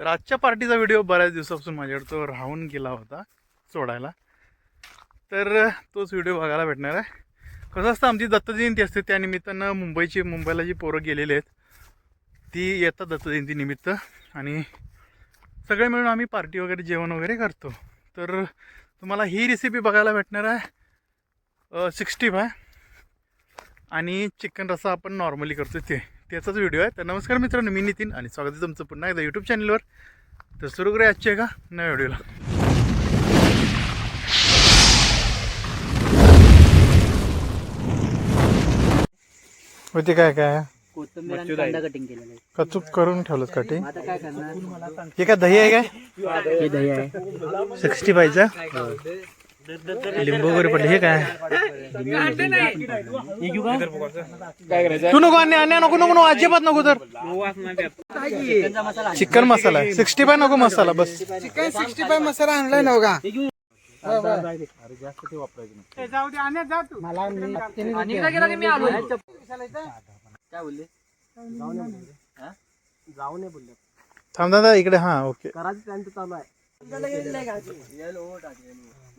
तर आजच्या पार्टीचा व्हिडिओ बऱ्याच दिवसापासून माझ्याकडे तो राहून गेला होता सोडायला. तर तोच व्हिडिओ बघायला भेटणार आहे. कसं असतं आमची दत्तजयंती असते त्या निमित्तानं मुंबईची मुंबईला जी पोरं गेलेली आहेत. ती येतात दत्तजयंतीनिमित्त आणि सगळे मिळून आम्ही पार्टी वगैरे जेवण वगैरे करतो. तर तुम्हाला ही रेसिपी बघायला भेटणार आहे. सिक्स्टी फाय आणि चिकन रसा आपण नॉर्मली करतो ते. त्याचाच व्हिडिओ आहे. तर नमस्कार मित्रांनो मी नितीन आणि स्वागत आहे तुमचं पुन्हा एकदा यूट्यूब चॅनलवर तर सुरू करूया आजच्या का नव्या व्हिडिओला. होते काय काय? कचूक करून ठेवलं कटिंग आता काय करणार? हे काय दही आहे काय? हे दही आहे. सिक्स्टी फायचं लिंबू तू नको अन्य नको चिकन मसाला सिक्स्टी फाय नको मसाला बस चिकन सिक्स्टी फाय मसाला। आणलाय ना का काय बोलले थांब दादा, इकडे, हा, ओके.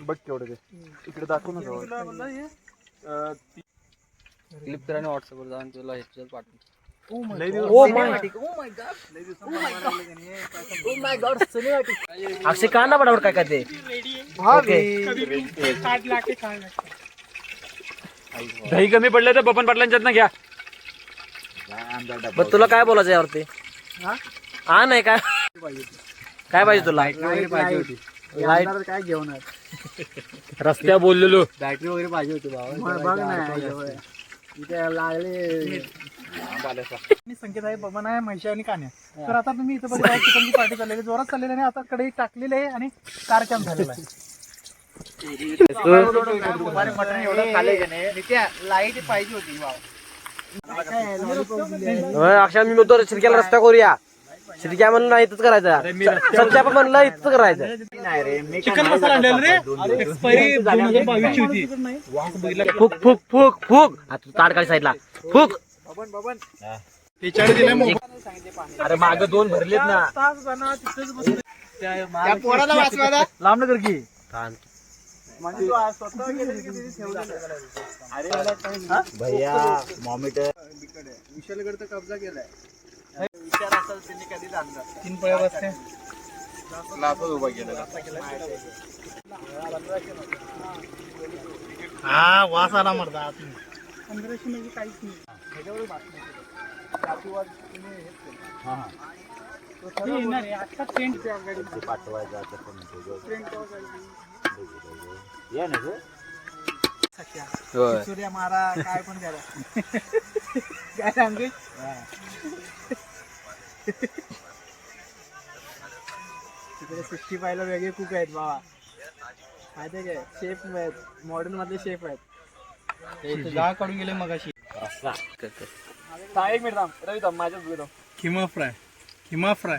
बघ केवढं ते. इकडे दाखवू नका क्लिप करा आणि व्हॉट्सअपवर जाऊन तुला ह्याच्यात पाठवून अक्षय कांदा पडावर काय काय ते दही कमी पडलं तर बपन पाटलांच्यात घ्या. पण तुला काय बोलायचं यावरती? हा? नाही काय? काय पाहिजे तुला? पाहिजे होती लाइट काय घेऊन रस्त्या बोललेलो. बॅटरी वगैरे पाहिजे होती बाबा. इथे लागले. आणि संकेत आहे बबन आहे म्हैशी आणि कान्या. तर आता तुम्ही इथं बघा चिकनची पार्टी चाललेली जोरात चाललेली आणि आता कडे टाकलेले आहे आणि कार कॅम्प झालेला आहे. लाइट पाहिजे होती अक्षय मी म्हणतो शिरक्याला रस्ता करूया. शिरक्या म्हणून नाही इथंच करायचं. सध्या पण म्हणलं इथंच करायचं. चिकन मसाला आणलेला रे? एक्सपायरी दोन हजार बावीसची होती. फुक फुक फुक फुक. आता तू ताट काढ साईडला. फुक. अरे माग दोन भरलेत ना. त्या पोराला वाचवायला. लांब नगर की. विशालगड कब्जा केलाय. विचार असेल त्यांनी कधी आणला तीन पळ्या बसते हा वास आला मरदा आतून. पंधराशे म्हणजे काहीच नाही. ह्याच्यावर बातमी. जातीवाद तुम्ही हेच केलं. सख्या. सूर्या मारा काय पण करा. काय सांगू तिकडे सिक्स्टी फायला वेगळे कुक आहेत बाबा. माहिती काय? शेफ आहेत. मॉडर्न मधले शेफ आहेत. जाळ काढून गेले मग अशी एक मिनिट थांब. रवी थांब माझ्याच घेतो किमा फ्राय. किमा फ्राय.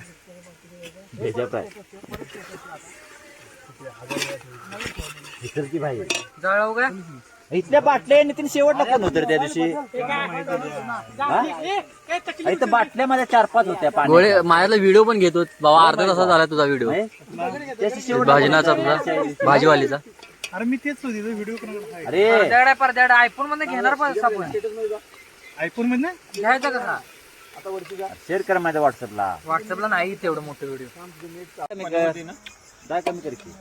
जळव का इथल्या बाटल्या नितीन शेवटला कोण होतं रे त्या दिवशी. इथं बाटल्या माझ्या चार पाच होत्या पाणी गोळे माझ्याला व्हिडिओ पण घेतो. बाबा अर्धा तासा झाला तुझा व्हिडिओ. भाजनाचा तुझा? भाजीवालीचा? अरे मी तेच होती व्हिडिओ अरे. पडद्याड पडद्याड आयफोनमध्ये घेणार पण आपण. आयफोनमध्ये घ्यायचा कसा? शेअर कर माझ्या व्हॉट्सअपला व्हॉट्सअपला नाही तेवढं मोठं व्हिडिओ. काय कमी कर की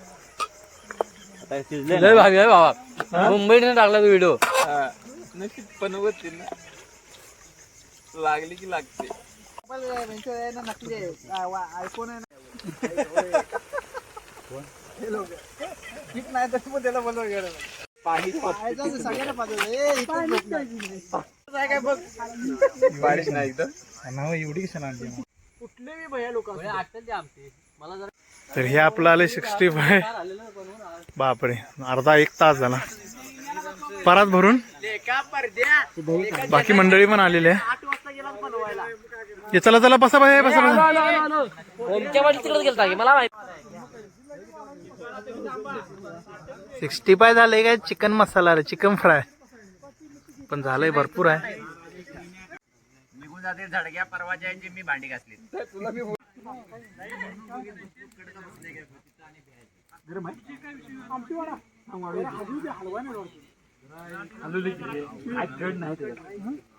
लय भारी आहे बाबा. मुंबईने टाकला तो व्हिडिओ नक्की बनवत ना. लागली की लागते. नकली आयफोन आहे नाही तर मग त्याला बोलवा गेलं सगळ्यांना पाहिजे काय बघ बारिश नाही इथं. नाव एवढी? कुठले बी भया लोक आठवते आमची. तर हे आपलं आलं सिक्स्टी फाय बापरे अर्धा एक तास झाला. परत भरून? बाकी मंडळी पण आलेली आहे. चला चला बसा बाहेर बसा बसा. सिक्स्टी फाय झालंय काय? चिकन मसाला रे चिकन फ्राय. पण झालंय भरपूर आहे. निघून जाते झडग्या परवाच्या मी भांडी घासली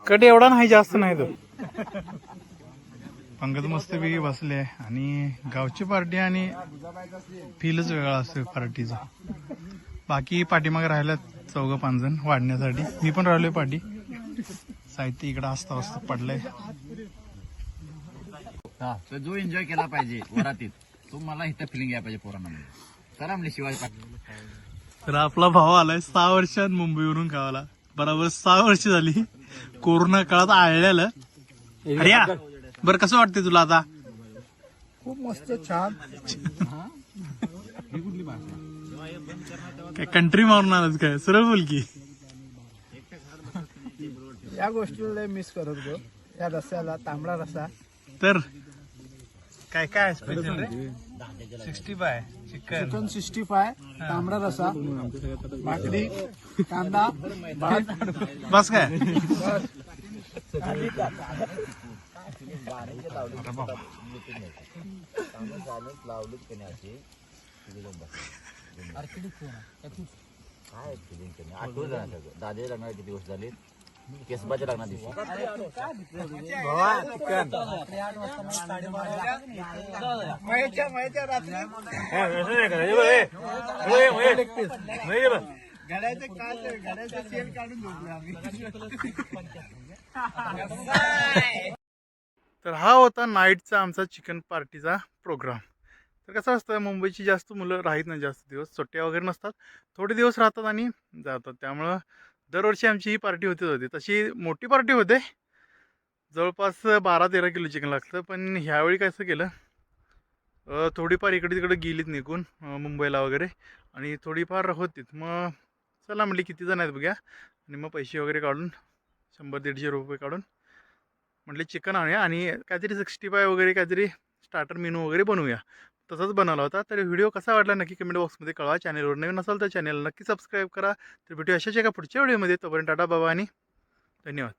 कट एवढा नाही जास्त नाही तो. पंकज मस्त वेगळी बसले आहे. आणि गावची पार्टी आणि फीलच वेगळा असतो पार्टीचा. बाकी पाठीमागे राहिल्यात चौघ पाच जण वाढण्यासाठी. मी पण राहिलोय पाठी. साहित्य इकडं असता असतं पडलंय. तर जो एन्जॉय केला पाहिजे वरातीत तो मला इथं फिलिंग घ्या पाहिजे पोरांना चला म्हणले शिवाजी पाटील तर आपला भाव आलाय सहा वर्षात मुंबईवरून गावाला. बरोबर सहा वर्ष झाली. कोरोना काळात आळल्यालं अरे या. बरं कसं वाटतंय तुला आता? खूप मस्त छान. काय कंट्री मारून आलाच काय? सरळ बोल की. या गोष्टीला मिस करत गो. या रस्त्याला तांबडा रस्सा तर काय काय स्पेशल रे sixty five chicken chicken sixty five तांबडा रसा भाकरी कांदा भात. बस काय? दादे लग्नाला किती दिवस झाले केसबाच्या लग्ना दिवशी. घड्याचं काल घड्याचं काढून झोपलो आम्ही तर हा होता नाईटचा आमचा चिकन पार्टीचा प्रोग्राम. तर कसं असतं मुंबईची जास्त मुलं राहत नाही जास्त दिवस सुट्ट्या वगैरे नसतात. थोडे दिवस राहतात आणि जातात. त्यामुळं दरवर्षी आमची ही पार्टी होतीच होती तशी. मोठी पार्टी होते. जवळपास बारा तेरा किलो चिकन लागतं पण ह्यावेळी कसं केलं थोडीफार इकडे तिकडे गेलीत निघून मुंबईला वगैरे आणि थोडीफार होतीत. मग चला म्हटली किती जण आहेत बघ्या आणि मग पैसे वगैरे काढून शंभर दीडशे रुपये काढून म्हटले चिकन आणूया आणि काहीतरी सिक्स्टी फाय वगैरे काहीतरी स्टार्टर मेनू वगैरे बनवूया. तसंच बनवला होता. तर व्हिडिओ कसा वाटला नक्की कमेंट बॉक्समध्ये कळवा. चॅनलवर नवीन असाल तर चॅनल नक्की सबस्क्राईब करा. तर भेटूया अशाच एका पुढच्या व्हिडिओमध्ये. तोपर्यंत टाटा बाबा आणि धन्यवाद.